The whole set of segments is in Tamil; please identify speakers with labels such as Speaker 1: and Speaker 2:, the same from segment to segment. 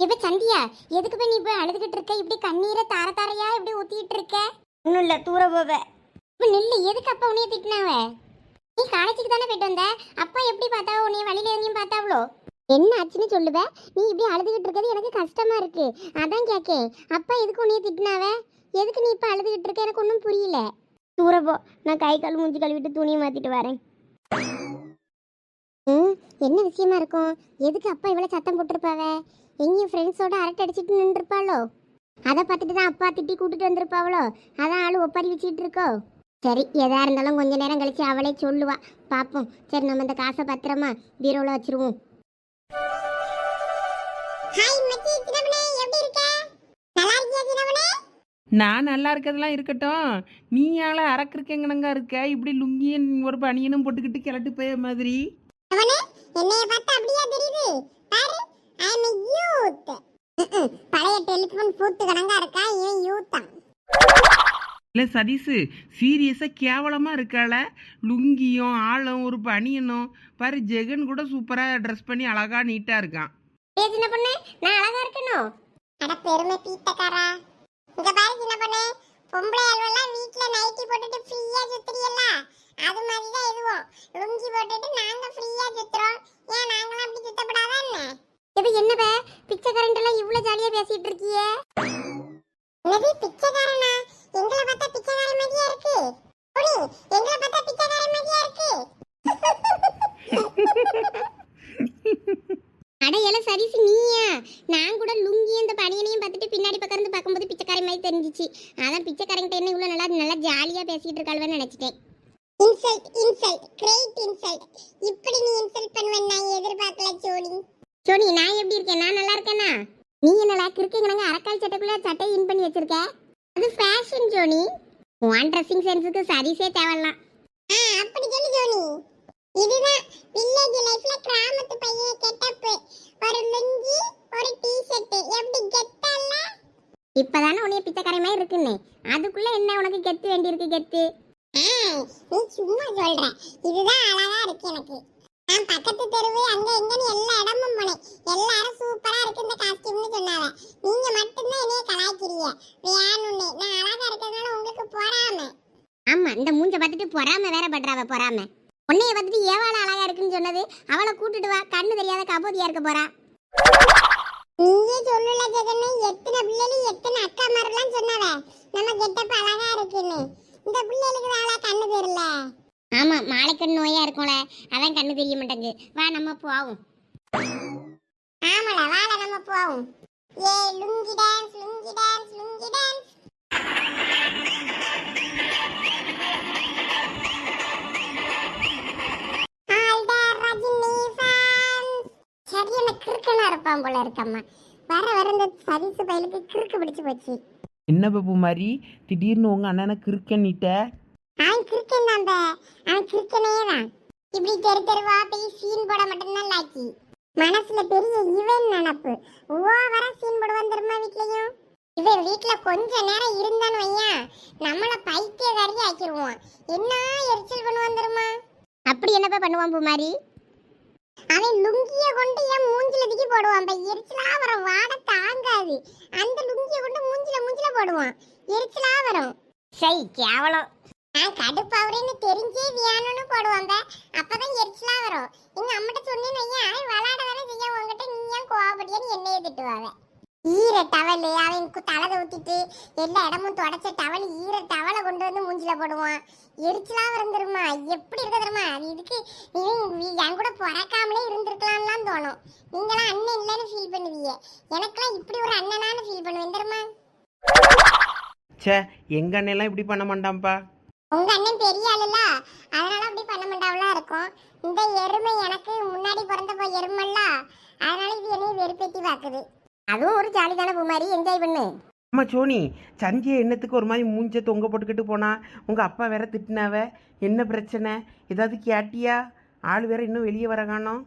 Speaker 1: இப்ப சந்தியா எதுக்கு போய் நீ போய் அழுதுகிட்டு இருக்க? இப்படி கண்ணீரை தார தாரையா இப்படி ஊத்திட்டு இருக்க?
Speaker 2: ஒன்றும் இல்லை தூர போவ.
Speaker 1: இப்ப நில்லு எதுக்கு அப்பா உன்னைய திட்டினாவ? நீ காலேஜுக்கு தானே போயிட்டு வந்த? அப்பா எப்படி பார்த்தாவோ? உன்னைய வழியில எங்கேயும் பார்த்தாவளோ? என்ன ஆச்சுன்னு சொல்லுவ? நீ இப்படி அழுதுகிட்டு இருக்கிறது எனக்கு கஷ்டமா இருக்கு. அதான் கேக்கேன். அப்பா எதுக்கு உன்னைய திட்டினாவ? எதுக்கு நீ இப்ப அழுதுகிட்டு இருக்க? எனக்கு ஒன்றும் புரியல.
Speaker 2: தூர போ. நான் கை கால் மூஞ்சி கழுவிட்டு துணியை மாற்றிட்டு வரேன்.
Speaker 1: ம் என்ன விஷயமா இருக்கும்? எதுக்கு அப்பா இவ்வளோ சத்தம் போட்டிருப்பாவ? எங்கேயும் ஃப்ரெண்ட்ஸோட அரட்டை அடிச்சிட்டு நின்றுருப்பாளோ? அதை பார்த்துட்டு தான் அப்பா திட்டி கூட்டிட்டு வந்திருப்பாவளோ? அதான் ஆளு ஒப்பாரி வச்சுக்கிட்டு இருக்கோ சரி எதா இருந்தாலும் கொஞ்ச நேரம் கழிச்சு அவளே சொல்லுவா. பார்ப்போம் சரி நம்ம இந்த காசை பத்திரமா பீரோவில் வச்சிருவோம். ஹாய் மச்சி சின்னவனே எப்படி இருக்க? நல்லா இருக்கியா சின்னவனே
Speaker 3: நான் நல்லா இருக்கிறதெல்லாம் இருக்கட்டும். நீ ஆள அரக்கிருக்கெங்கனங்க இருக்க? இப்படி லுங்கியும் ஒரு பனியனும் போட்டுக்கிட்டு கிளட்டு போய மாதிரி.
Speaker 1: என்னைய பார்த்தா அப்படியே தெரியுது? பாரு. ஐ அம் யூத் பழைய டெலிஃபோன் பூத்து கணங்கா இருக்கா? இவன் யூத்தா
Speaker 3: இல்லை சதீஷு சீரியஸாக கேவலமாக இருக்காள. லுங்கியும் ஆளும் ஒரு பனியனும் பாரு ஜெகன் கூட சூப்பராக ட்ரெஸ் பண்ணி அழகா நீட்டாக இருக்கான்.
Speaker 1: ஏ சின்ன பொண்ணு நான் அழகா இருக்கணும் அட பெருமை பீத்தக்காரா இங்க பாரு சின்ன பொண்ணு. பொம்பளை ஆள்வெல்லாம் வீட்ல நைட்டி போட்டுட்டு ஃப்ரீயா சுத்துறீல்ல? அது மாதிரி தான் இதுவும். லுங்கி போட்டுட்டு நாங்க ஃப்ரீயா சுத்துறோம். ஏன் நாங்களாம் அப்படி சுத்தப்படாதா என்ன? இது என்னப்ப பிச்சைக்காரன் எல்லாம் இவ்வளவு ஜாலியா பேசிட்டு இருக்கியே? என்னது பிச்சைக்காரனா? எங்களை பார்த்தா பிச்சைக்காரன் மாதிரியா இருக்கு? புடி எங்களை பார்த்தா பிச்சைக்காரன் மாதிரியா இருக்கு? அடையல சரிசு நீயா? நான் கூட லுங்கி இந்த பனியனையும் பார்த்துட்டு பின்னாடி பக்கம் இருந்து பார்க்கும்போது பிச்சைக்காரி மாதிரி தெரிஞ்சிச்சு. அதான் பிச்சைக்காரங்கிட்ட என்ன இவ்வளோ நல்லா நல்லா ஜாலியாக பேசிட்டு இருக்காள்வன்னு நினச்சிட்டேன். இன்சல்ட் இன்சல்ட் கிரேட் இன்சல்ட் இப்படி நீ இன்சல்ட் பண்ணுவேன் நான் எதிர்பார்க்கல சோனி சோனி நான் எப்படி இருக்கேன்? நான் நல்லா இருக்கேனா? நீ என்னடா கிறுக்குங்கனங்க அரக்கால் சட்டைக்குள்ள சட்டை இன் பண்ணி வச்சிருக்க? அது ஃபேஷன் ஜோனி. உன் ட்ரெஸ்ஸிங் சென்ஸுக்கு சரிசே தேவலாம் ஆ அப்படி சொல்லு ஜோனி. இதுதான் வில்லேஜ் லைஃப்ல கிராமத்து பையன் கெட்டப் ஒரு லுங்கி ஒரு டி-ஷர்ட் எப்படி கெத்தல்ல இப்பதானே உன்னைய பிச்சைக்கார மாதிரி இருக்குன்னு. அதுக்குள்ள என்ன உனக்கு கெத்து வேண்டி இருக்கு கெத்து நீ சும்மா சொல்ற. இதுதான் அழகா இருக்கு எனக்கு. நான் பக்கத்து தெருவு அங்க எங்கன்னு எல்லா இடமும் போனேன். எல்லாரும் சூப்பரா இருக்கு இந்த காஸ்டியூம்னு சொன்னாங்க. நீங்க மட்டும்தான் என்னைய கலாய்க்கிறீங்க. வேணும்னு. நான் அழகா இருக்கிறதுனால உங்களுக்கு பொறாம. ஆமா இந்த மூஞ்ச பார்த்துட்டு பொறாம வேற பண்றாவ பொறாம. உன்னைய பார்த்துட்டு ஏவாள அழகா இருக்குன்னு சொன்னது அவளை கூட்டிட்டு வா. கண்ணு தெரியாத கபோதியா இருக்க போறா. நீயே சொல்லல ஜெகன்னு எத்தனை பிள்ளைகள் எத்தனை அக்கா மாரெல்லாம் சொன்னாவ. நம்ம கெட்டப்ப அழகா இருக்குன்னு. இந்த பிள்ளைகளுக்கு வேலை கண்ணு தெரியல. ஆமா மாலைக்கண் நோயா இருக்கும்ல அதான் கண்ணு தெரிய மாட்டேங்குது. வா நம்ம போவோம். ஆமால வாழ நம்ம போவோம். ஏ lungi dance lungi dance lungi dance. சரியான கிறுக்கனா இருப்பான் போல இருக்கம்மா வர வர இந்த சதீசு பயலுக்கு கிறுக்கு பிடிச்சு போச்சு.
Speaker 3: என்ன பப்பு மாதிரி? திடீர்னு உங்கள் அண்ணனை கிறுக்கன்னிட்ட?
Speaker 1: அவன் கிறுக்கன் தான் பிரச்சனையே தான் இப்படி தெரு தெருவா போய் சீன் போட மட்டும்தான் லாக்கி மனசுல பெரிய இவன் நினப்பு. ஓவரா சீன் போடுவான் தெரியுமா வீட்லயும்? இவன் வீட்டுல கொஞ்ச நேரம் இருந்தான்னு வையா நம்மள பைத்தியக்காரி ஆக்கிடுவான் என்ன எரிச்சல் பண்ணுவான் தெரியுமா? அப்படி என்னப்பா பண்ணுவான் பூமாரி? அவன் லுங்கிய கொண்டு என் மூஞ்சில தூக்கி போடுவான் பை. எரிச்சலா வரும். வாட தாங்காது. அந்த லுங்கிய கொண்டு மூஞ்சில மூஞ்சில போடுவான். எரிச்சலா வரும். சை கேவலம். நான் கடுப்பாவறேன்னு தெரிஞ்சே வியானன்னு போடுவாங்க. அப்பதான் எரிச்சலா வரும். எங்க அம்மிட்ட சொன்னேன்னு வையன் அவன் விளையாட தானே செய்ய உங்ககிட்ட நீ ஏன் கோவப்படியான்னு என்னைய திட்டுவாங்க. ஈர டவல் அவன் தலை ஊத்திட்டு எல்லா இடமும் தொடச்ச டவல் ஈர டவலை கொண்டு வந்து மூஞ்சில போடுவான். எரிச்சலா இருந்துருமா எப்படி இருக்க தெரியுமா? அது இதுக்கு என் கூட பிறக்காமலே இருந்திருக்கலாம்லாம் தோணும். நீங்களாம் அண்ணன் இல்லைன்னு ஃபீல் பண்ணுவீங்க. எனக்கெல்லாம் இப்படி ஒரு அண்ணனான்னு ஃபீல் பண்ணுவேன் தெரியுமா?
Speaker 3: ச்சே எங்க அண்ணெல்லாம் இப்படி பண்ண மாட்டான்ப்பா.
Speaker 1: உங்க அண்ணன் பெரிய ஆளுல அதனால அப்படி பண்ண மாட்டாவளா இருக்கும். இந்த எருமை எனக்கு முன்னாடி பிறந்த போய் எருமல்ல. அதனால இது என்னைய வெறுப்பேத்தி பாக்குது. அதுவும் ஒரு ஜாலி தானே பூமாரி? என்ஜாய் பண்ணு.
Speaker 3: அம்மா சோனி சந்தியா என்னத்துக்கு ஒரு மாதிரி மூஞ்ச தொங்க போட்டுக்கிட்டு போனா? உங்கள் அப்பா வேற திட்டினாவ? என்ன பிரச்சனை? ஏதாவது கேட்டியா? ஆள் வேற இன்னும் வெளியே வர காணோம்.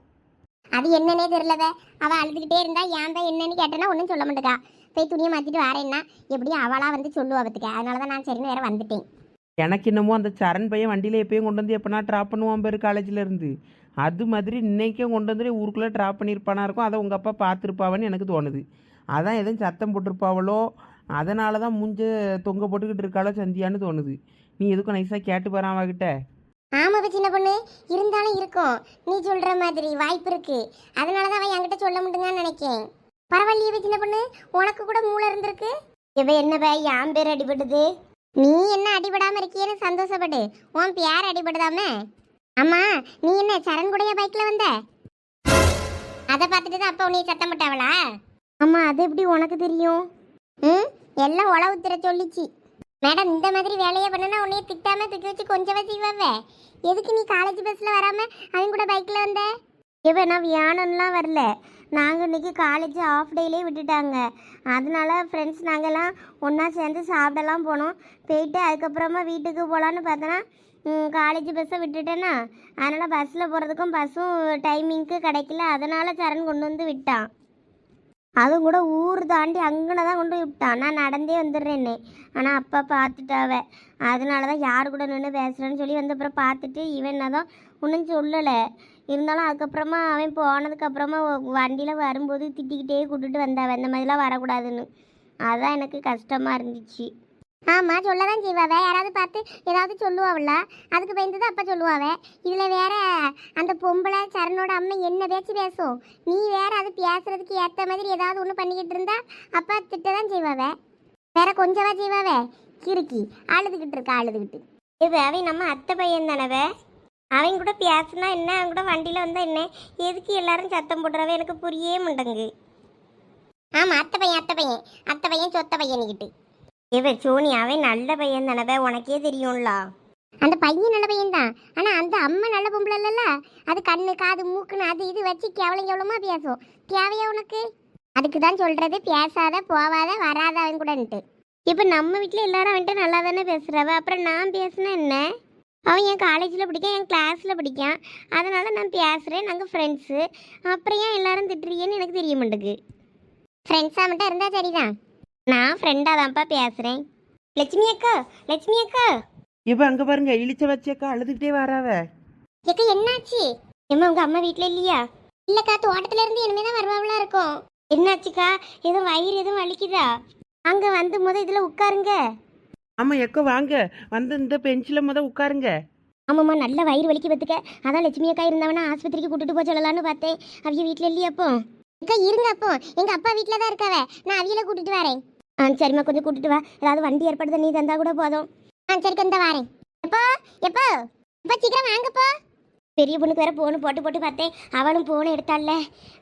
Speaker 1: அது என்னன்னே தெரியலவ. அவ அழுதுகிட்டே இருந்தா ஏன் தான் என்னன்னு கேட்டேன்னா ஒன்றும் சொல்ல மாட்டேக்கா. போய் துணியை மாத்திட்டு வரேன்னா. எப்படியும் அவளா வந்து சொல்லுவா பத்துக்க. அதனால தான் நான் சரின்னு வேற வந்துட்டேன்.
Speaker 3: எனக்கு என்னமோ அந்த சரண் பையன் வண்டியில் எப்பயும் கொண்டு வந்து எப்போனா ட்ராப் பண்ணுவான் பேர் காலேஜில் இருந்து. அது மாதிரி இன்றைக்கும் கொண்டு வந்து ஊருக்குள்ளே ட்ராப் பண்ணியிருப்பானா இருக்கும். அதை உங்கள் அப்பா பார்த்துருப்பாவன்னு எனக்கு தோணுது. அதான் எதுவும் சத்தம் போட்டிருப்பாவளோ அதனால தான் மூஞ்ச தொங்க போட்டுக்கிட்டு இருக்காளோ சந்தியான்னு தோணுது. நீ எதுக்கும் நைஸாக கேட்டு போகிறான் அவகிட்ட
Speaker 1: ஆமாப்பா சின்ன பொண்ணு இருந்தாலும் இருக்கும். நீ சொல்கிற மாதிரி வாய்ப்பு இருக்குது அதனால தான் அவன் என்கிட்ட சொல்ல முடியுங்கன்னு நினைக்கேன். பரவாயில்லையே சின்ன பொண்ணு உனக்கு கூட மூளை இருந்திருக்கு?
Speaker 2: இவ என்ன பே என் பேர் அடிபட்டுது?
Speaker 1: நீ என்ன அடிபடாம இருக்கியேன்னு சந்தோஷப்படு. உன் பேர் அடிபடுதாமே. அம்மா நீ என்ன சரண் கூடயா பைக்ல வந்த? அதை பார்த்துட்டு தான் அப்பா உன்னை சத்தம் போட்டாவளா?
Speaker 2: அம்மா அது எப்படி உனக்கு தெரியும்?
Speaker 1: ம் எல்லாம் உழவு திர சொல்லிச்சு. மேடம் இந்த மாதிரி வேலையை பண்ணுனா உன்னைய திட்டாம தூக்கி வச்சு கொஞ்சம் வச்சுக்குவாவே எதுக்கு நீ காலேஜ் பஸ்ல வராம அவன் கூட பைக்ல வந்த?
Speaker 2: இவ நான் வியானம்லாம் வரல. நாங்கள் இன்னைக்கு காலேஜ் ஆஃப் டேலே விட்டுட்டாங்க. அதனால ஃப்ரெண்ட்ஸ் நாங்கள்லாம் ஒன்றா சேர்ந்து சாப்பிடலாம் போனோம். போயிட்டு அதுக்கப்புறமா வீட்டுக்கு போகலான்னு பார்த்தோன்னா காலேஜ் பஸ்ஸை விட்டுட்டேன்னா அதனால் பஸ்ஸில் போகிறதுக்கும் பஸ்ஸும் டைமிங்க்கு கிடைக்கல. அதனால் சரண் கொண்டு வந்து விட்டான். அதுவும் கூட ஊர் தாண்டி அங்கன தான் கொண்டு போய் விட்டான். நான் நடந்தே வந்துடுறேன்னே ஆனால் அப்பா பார்த்துட்டாவ. அதனால தான் யார் கூட நின்று பேசுகிறேன்னு சொல்லி வந்து அப்புறம் பார்த்துட்டு இவன் தான் ஒன்றும் சொல்லலை. இருந்தாலும் அதுக்கப்புறமா அவன் போனதுக்கப்புறமா வண்டியில் வரும்போது திட்டிக்கிட்டே கூட்டுட்டு வந்தாவ. இந்த மாதிரிலாம் வரக்கூடாதுன்னு. அதான் எனக்கு கஷ்டமாக இருந்துச்சு.
Speaker 1: ஆமாம் சொல்ல தான் செய்வாவ. யாராவது பார்த்து ஏதாவது சொல்லுவாள்ல அதுக்கு பயந்து தான் அப்பா சொல்லுவாவ. இதில் வேற அந்த பொம்பளை சரணோட அம்மா என்ன பேச்சு பேசும்? நீ வேற அது பேசுறதுக்கு ஏற்ற மாதிரி ஏதாவது ஒன்று பண்ணிக்கிட்டு இருந்தா அப்பா திட்ட தான் செய்வாவ. வேற கொஞ்சமாக செய்வாவ? கிறுக்கி. அழுதுகிட்டு இருக்கா அழுதுகிட்டு.
Speaker 2: இது அவன் நம்ம அத்தை பையன் தானவே அவன் கூட பேசுனா என்ன? அவன் கூட வண்டியில் வந்தா என்ன? எதுக்கு எல்லாரும் சத்தம் போடுறவ? எனக்கு புரியவே மாட்டேங்கு
Speaker 1: ஆமாம் அத்தை பையன் அத்தை பையன். அத்தை பையன் சொத்த பையனுக்கிட்டு
Speaker 2: இவன் சோனி அவன் நல்ல பையன் தானவே உனக்கே தெரியும்ல.
Speaker 1: அந்த பையன் நல்ல பையன் தான். ஆனால் அந்த அம்மா நல்ல பொம்பளை இல்லைல்ல? அது கண்ணு காது மூக்குன்னு அது இது வச்சு கேவலம் கேவலமாக பேசும். தேவையா உனக்கு? அதுக்கு தான் சொல்கிறது பேசாத போவாத வராத அவன் கூடன்ட்டு.
Speaker 2: இப்போ நம்ம வீட்டில் எல்லாரும் அவன்கிட்ட நல்லா தானே பேசுகிறவ அப்புறம் நான் பேசுனா என்ன? அவன் என் காலேஜில் படிக்கான் என் கிளாஸில் படிக்கான். அதனால் நான் பேசுகிறேன் நாங்கள் ஃப்ரெண்ட்ஸு அப்புறம் ஏன் எல்லாரும் திட்டுறீங்கன்னு எனக்கு தெரிய மாட்டேங்குது.
Speaker 1: ஃப்ரெண்ட்ஸா மட்டும் இருந்தா சரிதான்.
Speaker 2: நான் ஃப்ரெண்டாக தான்ப்பா பேசுகிறேன் லட்சுமி அக்கா லட்சுமி அக்கா.
Speaker 3: இப்போ அங்கே பாருங்க இழிச்ச வச்சக்கா அழுதுகிட்டே வராவ.
Speaker 1: எக்க என்னாச்சு?
Speaker 2: ஏம்மா உங்கள் அம்மா வீட்டில் இல்லையா?
Speaker 1: இல்லக்கா தோட்டத்துல இருந்து இனிமே தான் வருவாங்களா இருக்கும்.
Speaker 2: என்னாச்சுக்கா? எதுவும் வயிறு எதுவும் வலிக்குதா? அங்கே வந்து முத இதில் உட்காருங்க.
Speaker 3: ஆமாம் எக்கோ வாங்க. வந்து இந்த பெஞ்சில் முத உட்காருங்க.
Speaker 2: ஆமாம்மா நல்ல வயிறு வலிக்கு பத்துக்க. அதான் லட்சுமி அக்கா இருந்தவனா ஆஸ்பத்திரிக்கு கூட்டிட்டு போக சொல்லலாம்னு பார்த்தேன். அவங்க வீட்டில் இல்லையா அப்போ?
Speaker 1: அக்கா இருங்க அப்போ. எங்க அப்பா வீட்டில் தான் இருக்காவ. நான் அவியல கூட்டிட்டு வரேன்.
Speaker 2: ஆ சரிம்மா கொஞ்சம் கூட்டிட்டு வா. ஏதாவது வண்டி ஏற்படுத்த நீ தந்தா கூட போதும்.
Speaker 1: ஆ சரி கந்த வரேன். எப்போ? எப்போ? எப்போ? சீக்கிரம் வாங்கப்போ
Speaker 2: பெரிய பொண்ணுக்கு வேற போன் போட்டு போட்டு பார்த்தேன். அவளும் போன் எடுத்தாள்ல.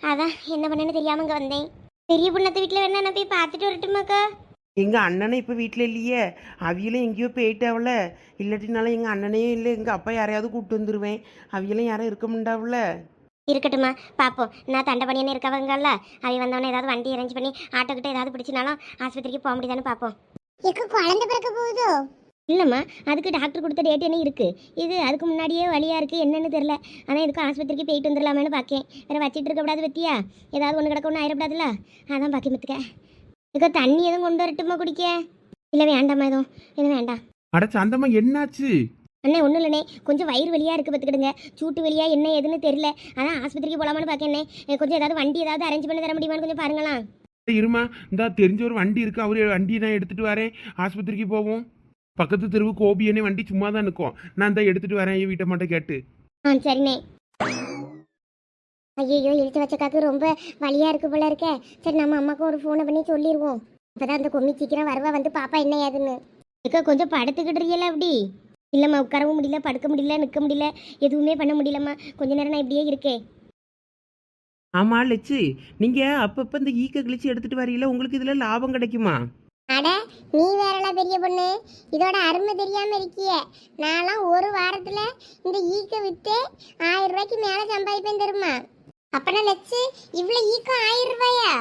Speaker 2: அதான் என்ன பண்ணேன்னு தெரியாம இங்கே வந்தேன். பெரிய பொண்ணத்து வீட்டில் வேணா நான் போய் பார்த்துட்டு வரட்டுமாக்கா
Speaker 3: எங்கள் அண்ணனை இப்போ வீட்டில் இல்லையே? அவியலும் எங்கேயோ போயிட்டாவில இல்லாட்டினாலும் எங்கள் அண்ணனையும் இல்லை. எங்கள் அப்பா யாரையாவது கூப்பிட்டு வந்துடுவேன் அவியலும் யாரும் இருக்க முடியாவில
Speaker 2: இருக்கட்டுமா பார்ப்போம் நான் தண்டபணியன்னு இருக்கவங்கல்ல அவ வந்தவொடனே ஏதாவது வண்டி அரேஞ்ச் பண்ணி ஆட்டோ கிட்ட ஏதாவது பிடிச்சினாலும் ஆஸ்பத்திரிக்கு போக முடியுதான்னு பார்ப்போம்
Speaker 1: எக்க குழந்தை பிறக்க போகுதோ?
Speaker 2: இல்லைம்மா. அதுக்கு டாக்டர் கொடுத்த டேட் என்ன இருக்கு? இது அதுக்கு முன்னாடியே வழியா இருக்கு. என்னன்னு தெரியல. ஆனால் இதுக்கு ஆஸ்பத்திரிக்கு போயிட்டு வந்துடலாமேன்னு பார்க்கேன் வேற வச்சிட்டு இருக்கக்கூடாது பத்தியா? ஏதாவது ஒன்று கிடக்க ஒன்று ஆயிடக்கூடாதுல்ல? அதான் பாக்கி மத்துக்க இதுக்கு தண்ணி எதுவும் கொண்டு வரட்டுமா குடிக்க? இல்லை வேண்டாம்மா எதுவும். எதுவும் வேண்டாம்.
Speaker 3: அட சந்தம்மா என்னாச்சு?
Speaker 2: அண்ணே ஒன்றும் இல்லைண்ணே. கொஞ்சம் வயிறு வலியாக இருக்குது பார்த்துக்கிடுங்க. சூட்டு வலியா என்ன ஏதுன்னு தெரியல. அதான் ஆஸ்பத்திரிக்கு போகலாமான்னு பார்க்கண்ணே கொஞ்சம் ஏதாவது வண்டி ஏதாவது அரேஞ்ச் பண்ணி தர முடியுமான்னு கொஞ்சம் பாருங்களா
Speaker 4: இருமா இந்த தெரிஞ்ச ஒரு வண்டி இருக்கு. அவரு வண்டி நான் எடுத்துட்டு வரேன். ஆஸ்பத்திரிக்கு போவோம். பக்கத்து தெருவு கோபியனே வண்டி சும்மா தான் நிற்கும் நான் தான் எடுத்துட்டு வரேன். என் வீட்டை மட்டும் கேட்டு.
Speaker 2: ஆ சரிண்ணே.
Speaker 1: ஐயோ இழுத்து வச்சக்காக்கு ரொம்ப வலியா இருக்கு போல இருக்கே. சரி நம்ம அம்மாக்கு ஒரு ஃபோனை பண்ணி சொல்லிடுவோம் அப்பதான் அந்த கொம்மி சீக்கிரம் வருவா வந்து பாப்பா என்ன ஏதுன்னு.
Speaker 2: இக்கா கொஞ்சம் படுத்துக்கிட்டுறீங்களா அப்படி? இல்லைம்மா உட்காரவும் முடியல படுக்க முடியல நிற்க முடியல எதுவுமே பண்ண முடியலம்மா. கொஞ்ச நேரம் நான் இப்படியே இருக்கேன்
Speaker 3: ஆமாம் லட்சு நீங்கள் அப்பப்போ இந்த ஈக்க கிழிச்சு எடுத்துகிட்டு வரீங்களா உங்களுக்கு இதில் லாபம் கிடைக்குமா?
Speaker 1: அட நீ வேறல பெரிய பொண்ணு. இதோட அருமை தெரியாம இருக்கியே. நான்லாம் ஒரு வாரத்துல இந்த ஈக்க வித்து ஆயிரம் ரூபாய்க்கு மேல சம்பாதிப்பேன் தெரியுமா? அப்பனா லட்சு இவ்வளோ ஈக்கம் ஆயிரம் ரூபாயா?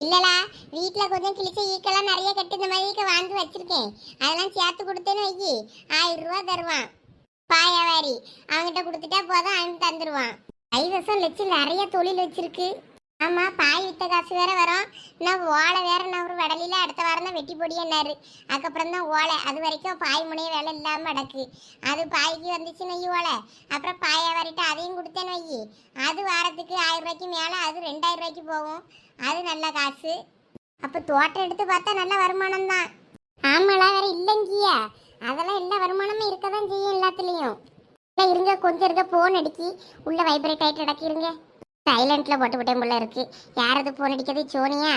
Speaker 1: இல்லலா வீட்டில் கொஞ்சம் கிழிச்ச ஈக்கெல்லாம் நிறைய கட்டு இந்த மாதிரி வாங்கி வச்சிருக்கேன். அதெல்லாம் சேர்த்து கொடுத்தேன்னு வைக்கி ஆயிரம் ரூபா தருவான். பாயாவாரி அவன்கிட்ட கொடுத்துட்டா போதும் அவன் தந்துடுவான் வருஷம் லட்சி நிறைய தொழில் வச்சிருக்கு. ஆமா பாய் வித்த காசு வேற வரும். நான் ஓலை வேற நான் ஒரு வடலில அடுத்த வாரம் தான் வெட்டி பொடியன்னாரு. அதுக்கப்புறம் தான் ஓலை. அது வரைக்கும் பாய் முனைய வேலை இல்லாம அடக்கு அது பாய்க்கு வந்துச்சு நெய் ஓலை. அப்புறம் பாயை வரிட்டு அதையும் கொடுத்தேன் வையி அது வாரத்துக்கு ஆயிரம் ரூபாய்க்கு மேலே அது ரெண்டாயிரம் ரூபாய்க்கு போகும். அது நல்ல காசு. அப்போ தோட்டம் எடுத்து பார்த்தா நல்ல வருமானம் தான். ஆமாளா வேற இல்லைங்கியா. அதெல்லாம் எல்லா வருமானமும் இருக்க தான் செய்யும் எல்லாத்துலேயும். இல்லை இருங்க கொஞ்சம் இருங்க ஃபோன் அடிக்கி. உள்ளே வைப்ரேட் ஆகிட்டு அடக்கிருங்க சைலண்ட்ல போட்டு விட்டேன் போல இருக்கு. யாரது ஃபோன் அடிக்கிறது சோனியா?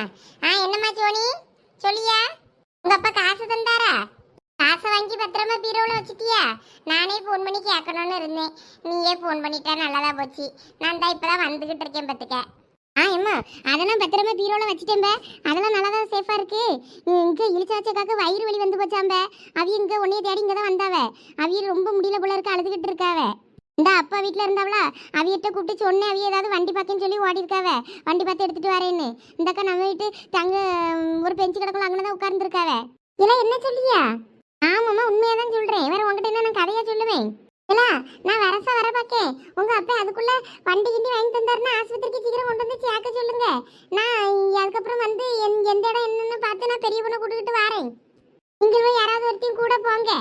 Speaker 1: ஆ என்னம்மா சோனி? சொல்லியா? உங்க அப்பா காசு தந்தாரா? காசை வாங்கி பத்திரமா பீரோவில் வச்சுட்டியா? நானே ஃபோன் பண்ணி கேட்கணும்னு இருந்தேன். நீயே ஃபோன் பண்ணிட்டா நல்லதா போச்சு. நான் தான் இப்பதான் வந்துகிட்டு இருக்கேன் பத்துக்க. ஆ அம்மா அதெல்லாம் பத்திரமா பீரோவில் வச்சுட்டேன்ப அதெல்லாம் நல்லா தான் சேஃபாக இருக்கு. இங்கே இழிச்ச வச்சக்காக்கு வயிறு வலி வந்து போச்சாம்ப அவிய இங்கே உன்னைய தேடி இங்கே தான் வந்தாவ. அவிய ரொம்ப முடியல போல இருக்க அழுதுகிட்டு இருக்காவே. இந்த அப்பா வீட்டில் இருந்தாவளா? அவியிட்ட கூப்பிட்டு சொன்னேன் அவிய ஏதாவது வண்டி பார்க்கன்னு சொல்லி ஓடி இருக்காவ வண்டி பார்த்து எடுத்துட்டு வரேன்னு. இந்த அக்கா நம்ம வீட்டு தங்க ஒரு பெஞ்சு கிடக்குள்ள அங்கே தான் உட்கார்ந்துருக்காவ. இல்லை என்ன சொல்லியா? ஆமாம்மா உண்மையாக தான் சொல்கிறேன் வேற உங்ககிட்ட என்ன நான் கதையாக சொல்லுவேன்? இல்ல நான் வரசா வர பாக்கேன். உங்க அப்பா அதுக்குள்ள வண்டி கிண்டி வாங்கி தந்தாருன்னா ஆஸ்பத்திரிக்கு சீக்கிரம் கொண்டு வந்து சேர்க்க சொல்லுங்க. நான் அதுக்கப்புறம் வந்து என்- எந்த இடம் என்னன்னு பார்த்து நான் பெரிய பொண்ணை கூட்டிகிட்டு வரேன். நீங்களும் யாராவது ஒருத்தையும் கூட போங்க.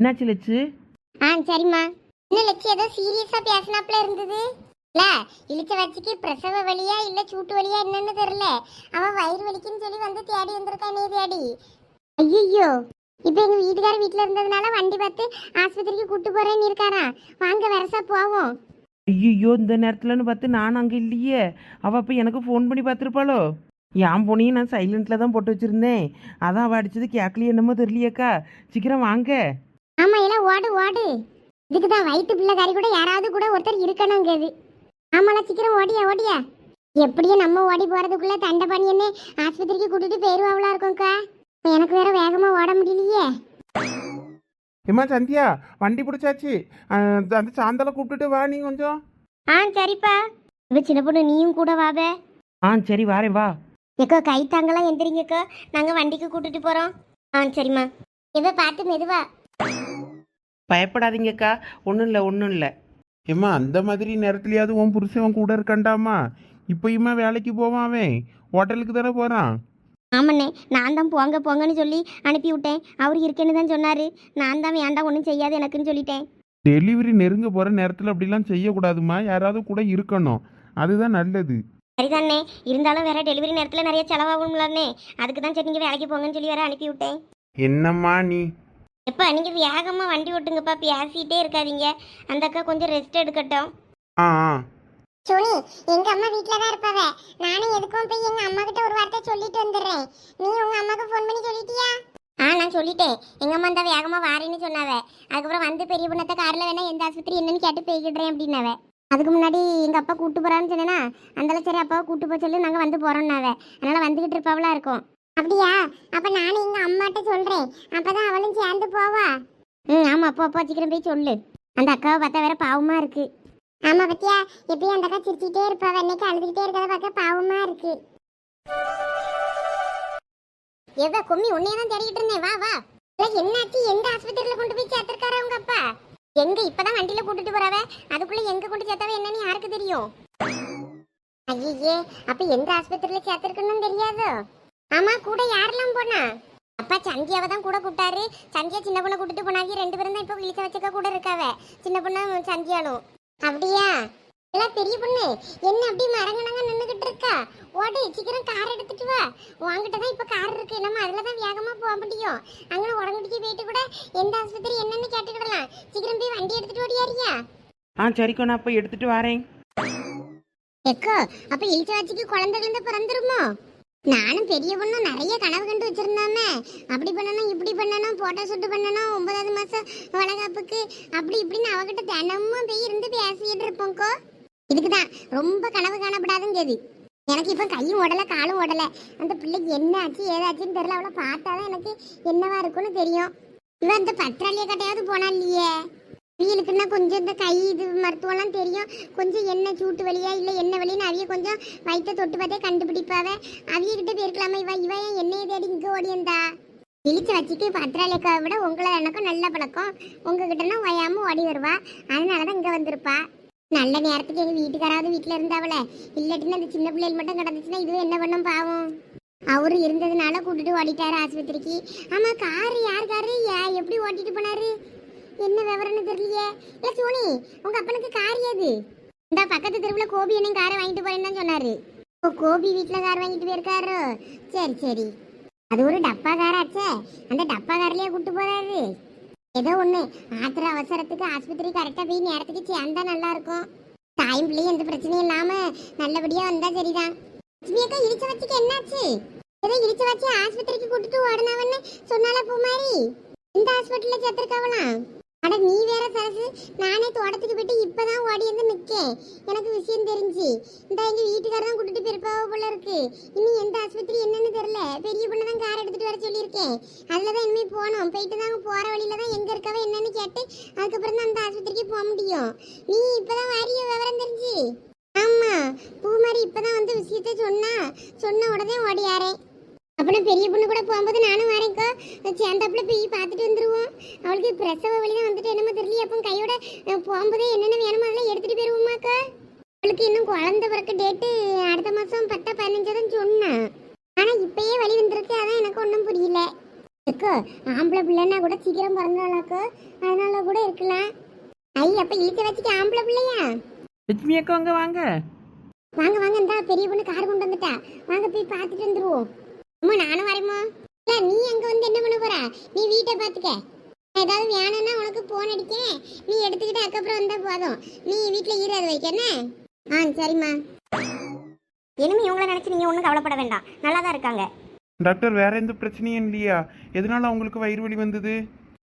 Speaker 3: என்னாச்சு லட்சு
Speaker 1: ஆ சரிம்மா. என்ன லட்சி ஏதோ சீரியஸா பேசினாப்ல இருந்தது? இல்ல இழிச்ச வச்சுக்கு பிரசவ வலியா இல்ல சூட்டு வலியா என்னன்னு தெரியல அவன் வயிறு வலிக்குன்னு சொல்லி வந்து தேடி வந்திருக்கா நீ தேடி. ஐயோ இப்போ எங்க வீட்டுக்கார வீட்ல இருந்ததுனால வண்டி பார்த்து ஆஸ்பத்திரிக்கு கூட்டு போறேன்னு இருக்காரா? வாங்க வரசா போவோம்.
Speaker 3: ஐயோ இந்த நேரத்துலன்னு பார்த்து நான் அங்கே இல்லையே. அவள் அப்போ எனக்கு ஃபோன் பண்ணி பார்த்துருப்பாளோ? என் போனையும் நான் சைலண்ட்டில் தான் போட்டு வச்சுருந்தேன். அதான் அவள் அடிச்சது கேட்கலையே என்னமோ தெரியலையேக்கா. சீக்கிரம் வாங்க.
Speaker 1: ஆமா எல்லாம் ஓடு ஓடு. இதுக்கு தான் வயிற்று பிள்ளைக்காரி கூட யாராவது கூட ஒருத்தர் இருக்கணுங்கிறது. ஆமால சீக்கிரம் ஓடியா ஓடியா. எப்படியும் நம்ம ஓடி போறதுக்குள்ள தண்டை பண்ணியன்னு ஆஸ்பத்திரிக்கு கூட்டிட்டு போயிருவாங்களா இருக்கும்க்கா? எனக்கு வேற வேகமா ஓட முடியலையே.
Speaker 4: ஏம்மா சந்தியா வண்டி பிடிச்சாச்சு. அந்த சாந்தலை கூப்பிட்டுட்டு வா நீ கொஞ்சம்.
Speaker 2: ஆ சரிப்பா. இவ சின்ன பொண்ணு நீயும் கூட வாவே
Speaker 3: ஆ சரி வாரேன் வா.
Speaker 2: ஏக்கா கை தாங்கலாம் எந்திரிங்கக்கா நாங்கள் வண்டிக்கு கூட்டிட்டு போகிறோம் ஆ சரிம்மா.
Speaker 1: இவ பார்த்து மெதுவா.
Speaker 3: பயப்படாதீங்கக்கா. ஒன்றும் இல்லை ஒன்றும் இல்லை
Speaker 4: ஏம்மா அந்த மாதிரி நேரத்துலயாவது உன் புருஷன் கூட இருக்காண்டாமா இப்பயுமா வேலைக்கு போவான் அவன்? ஹோட்டலுக்கு தானே போகிறான்
Speaker 2: ஆமாண்ணே நான் தான் போங்க போங்கன்னு சொல்லி அனுப்பி விட்டேன் அவர் இருக்கேன்னு தான் சொன்னார். நான் தான் வேண்டாம் ஒன்றும் செய்யாது எனக்குன்னு சொல்லிட்டேன்.
Speaker 4: டெலிவரி நெருங்க போகிற நேரத்தில் அப்படிலாம் செய்யக்கூடாதுமா? யாராவது கூட இருக்கணும். அதுதான் நல்லது.
Speaker 2: சரிதானே இருந்தாலும் வேற டெலிவரி நேரத்தில் நிறைய செலவாகும்லண்ணே. அதுக்கு தான் சரி நீங்கள் வேலைக்கு போங்கன்னு சொல்லி வேற அனுப்பி விட்டேன்
Speaker 4: என்னம்மா நீ?
Speaker 2: எப்பா நீங்கள் வேகமாக வண்டி ஓட்டுங்கப்பா பேசிகிட்டே இருக்காதீங்க. அந்த அக்கா கொஞ்சம் ரெஸ்ட் எடுக்கட்டும்.
Speaker 4: ஆ ஆ.
Speaker 1: சோனி எங்க அம்மா வீட்ல தான் இருப்பாவ. நானும் எதுக்கும் போய் எங்க அம்மா கிட்ட ஒரு வார்த்தை சொல்லிட்டு வந்துடுறேன். நீ உங்க அம்மாக்கு ஃபோன் பண்ணி சொல்லிட்டியா?
Speaker 2: ஆ நான் சொல்லிட்டேன். எங்கள் அம்மா இந்த வேகமாக வாரேன்னு சொன்னாவ. அதுக்கப்புறம் வந்து பெரிய பொண்ணத்தை காரில் வேணா எந்த ஆஸ்பத்திரி என்னன்னு கேட்டு போய்கிடுறேன் அப்படின்னாவ. அதுக்கு முன்னாடி எங்கள் அப்பா கூட்டு போகிறான்னு சொன்னேன்னா அந்தால சரி அப்பாவை கூட்டு போக சொல்லி நாங்கள் வந்து போகிறோம்னாவ அதனால் வந்துக்கிட்டு இருப்பாவளா இருக்கும்.
Speaker 1: அப்படியா? அப்ப நானும் எங்க அம்மாட்ட சொல்றேன். அப்பதான் அவளும் சேர்ந்து போவா.
Speaker 2: ம் ஆமாம் அப்பா அப்பா சீக்கிரம் போய் சொல்லு. அந்த அக்காவை பார்த்தா வேற பாவமாக இருக்கு.
Speaker 1: ஆமா பத்தியா? எப்பயும் அந்த அக்கா சிரிச்சுட்டே இருப்பாவ. இன்னைக்கு அழுதுகிட்டே இருக்கறத பார்க்க பாவமா இருக்கு. எவ கும்மி உன்னைய தான் தேடிக்கிட்டு இருந்தேன். வா வா. இல்ல, என்னாச்சு? எந்த ஆஸ்பத்திரியில கொண்டு போய் சேர்த்திருக்காரு உங்க அப்பா? எங்க இப்பதான் வண்டியில கூட்டிட்டு போறாவ? அதுக்குள்ள எங்க கொண்டு சேர்த்தாவ என்னன்னு யாருக்கு தெரியும்? ஐயே அப்ப எந்த ஆஸ்பத்திரியில சேர்த்திருக்குன்னு தெரியாதோ? ஆமா கூட யாரெல்லாம் போனா? அப்பா சந்தியாவை தான் கூட கூப்பிட்டாரு. சந்தியா சின்ன பொண்ணை கூட்டிட்டு போனாங்க ரெண்டு பேரும் தான் இப்போ இழிச்ச வச்சக்க கூட இருக்காவ. சின்ன பொண்ணு சந்தியாலும் அப்படியா? எல்லாம் பெரிய பொண்ணு என்ன அப்படி மரங்கணங்க நின்னுகிட்டு இருக்கா? ஓடு சீக்கிரம் கார் எடுத்துட்டு வா. உன்கிட்ட தான் இப்ப கார் இருக்கு. நம்ம அதுல தான் வேகமா போக முடியும். அங்கே உடம்புடிக்கு போயிட்டு கூட எந்த ஆஸ்பத்திரி என்னன்னு கேட்டுக்கிடலாம். சீக்கிரம் போய் வண்டி எடுத்துட்டு ஓடியாரியா?
Speaker 3: ஆ சரிக்கோ நான் போய் எடுத்துகிட்டு வரேன்.
Speaker 1: எக்கோ அப்ப இழிச்ச வச்சுக்கு குழந்தை குழந்தை பிறந்துருமோ? நானும் பெரிய பொண்ணும் நிறைய கனவு கண்டு வச்சிருந்தாமே. அப்படி பண்ணணும் இப்படி பண்ணணும் போட்டோ ஷூட் பண்ணணும் ஒன்பதாவது மாசம் வளகாப்புக்கு அப்படி இப்படின்னு அவகிட்ட தினமும் போய் இருந்து பேசிட்டு இருப்போம்க்கோ இதுக்கு தான் ரொம்ப கனவு காணப்படாதுங்கிறது எனக்கு இப்போ கையும் ஓடல காலும் ஓடல. அந்த பிள்ளைக்கு என்ன ஆச்சு ஏதாச்சுன்னு தெரியல. அவளை பார்த்தாதான் எனக்கு என்னவா இருக்கும்னு தெரியும். இவன் அந்த பற்றாளிய கட்டையாவது போனா இல்லையே? வீலுக்குன்னா கொஞ்சம் இந்த கை இது மருத்துவம்லாம் தெரியும். கொஞ்சம் என்ன சூட்டு வழியா இல்லை என்ன வலின்னு அவிய கொஞ்சம் வயிற்ற தொட்டு பார்த்தே கண்டுபிடிப்பாவே. அவியகிட்ட போயிருக்கலாமா இவ இவ ஏன் என்னைய தேடி இங்கே ஓடியிருந்தா இழிச்சு வச்சுட்டு பத்திராளிக்காவை விட உங்களை எனக்கும் நல்ல பழக்கம். உங்ககிட்டனா ஓயாமல் ஓடி வருவா. அதனால தான் இங்கே வந்திருப்பா. நல்ல நேரத்துக்கு எங்கள் வீட்டுக்காராவது வீட்டில் இருந்தாவல இல்லாட்டினா அந்த சின்ன பிள்ளைகள் மட்டும் கிடந்துச்சுன்னா இதுவே என்ன பண்ணும் பாவம். அவரு இருந்ததுனால கூட்டிட்டு ஓடிட்டாரு ஆஸ்பத்திரிக்கு. ஆமா காரு யார் காரு? எப்படி ஓட்டிட்டு போனாரு? என்ன விவரம்னு தெரியலையே. ஏ சோனி உங்க அப்பனுக்கு கார் ஏது? இந்த பக்கத்து தெருவுல கோபி என்ன காரை வாங்கிட்டு போறேன்னு சொன்னாரு. ஓ கோபி வீட்டுல கார் வாங்கிட்டு போயிருக்காரு? சரி சரி. அது ஒரு டப்பா காராச்சே. அந்த டப்பா கார்லயே கூட்டு போறாரு. ஏதோ ஒண்ணு. ஆத்திர அவசரத்துக்கு ஆஸ்பத்திரி கரெக்டா போய் நேரத்துக்கு சேர்ந்தா நல்லா இருக்கும் தாயும் பிள்ளையும் எந்த பிரச்சனையும் இல்லாம நல்லபடியா வந்தா சரிதான். லட்சுமி அக்கா இழிச்ச வச்சுக்கு என்னாச்சு? ஏதோ இடிச்ச வச்சு ஆஸ்பத்திரிக்கு கூட்டிட்டு ஓடனவன்னு சொன்னால பூமாரி? இந்த ஹாஸ்பிட்டல்ல சேர்த்திருக்காவலாம்? அட நீ வேற சரசு. நானே தோட்டத்துக்கு போயிட்டு இப்பதான் ஓடி வந்து நிக்கேன். எனக்கு விஷயம் தெரிஞ்சு. இந்த எங்க வீட்டுக்காரர் தான் கூட்டிட்டு பெருப்பாவ போல இருக்கு. இனி எந்த ஆஸ்பத்திரி என்னன்னு தெரியல. பெரிய பொண்ணு தான் கார் எடுத்துட்டு வர சொல்லியிருக்கேன். அதுலதான் இனிமே போனோம் போயிட்டு தான் போற வழியில தான் எங்க இருக்கவ என்னன்னு கேட்டு அதுக்கப்புறம் தான் அந்த ஆஸ்பத்திரிக்கு போக முடியும். நீ இப்பதான் வாரிய விவரம் தெரிஞ்சு. ஆமா. பூமாரி இப்பதான் வந்து விஷயத்த சொன்னா. சொன்ன உடனே ஓடியாரேன் அப்புறம் பெரிய பொண்ணு கூட போகும்போது நானும் வரேன்க்கா சேர்ந்தாப்புல போய் பார்த்துட்டு வந்துருவோம். அவளுக்கு பிரசவ வழி தான் வந்துட்டு என்னமோ தெரியல அப்போ கையோட போகும்போதே என்னென்ன வேணுமோ அதெல்லாம் எடுத்துட்டு போயிருவோமாக்கா அவளுக்கு இன்னும் குழந்தை பிறக்க டேட்டு அடுத்த மாசம் பத்தா பதினஞ்சு தான் சொன்னேன் ஆனா இப்பயே வழி வந்திருக்கு. அதான் எனக்கு ஒன்றும் புரியல. அக்கா ஆம்பளை பிள்ளைன்னா கூட சீக்கிரம் பிறந்தாளாக்கோ அதனால கூட இருக்கலாம். ஐ அப்ப இழுத்து வச்சுட்டு ஆம்பளை பிள்ளையா?
Speaker 3: லட்சுமி அக்கா அங்கே வாங்க.
Speaker 1: வாங்க வாங்க இந்தா பெரிய பொண்ணு கார் கொண்டு வந்துட்டா. வாங்க போய் பார்த்துட்டு வந்துருவோம். அம்மா நானும் வரேம்மா. இல்ல நீ அங்க வந்து என்ன பண்ண போற? நீ வீட்டை பார்த்துக்க. ஏதாவது வேணும்னா உனக்கு போன் அடிக்கேன். நீ எடுத்துக்கிட்டு அதுக்கப்புறம் வந்தா போதும். நீ வீட்டுல ஈராது வைக்க என்ன? ஆ சரிம்மா.
Speaker 2: இனிமே இவங்கள நினைச்சு நீங்க ஒன்றும் கவலைப்பட வேண்டாம். நல்லா தான் இருக்காங்க.
Speaker 4: டாக்டர் வேற எந்த பிரச்சனையும் இல்லையா? எதனால அவங்களுக்கு வயிறு வலி வந்தது?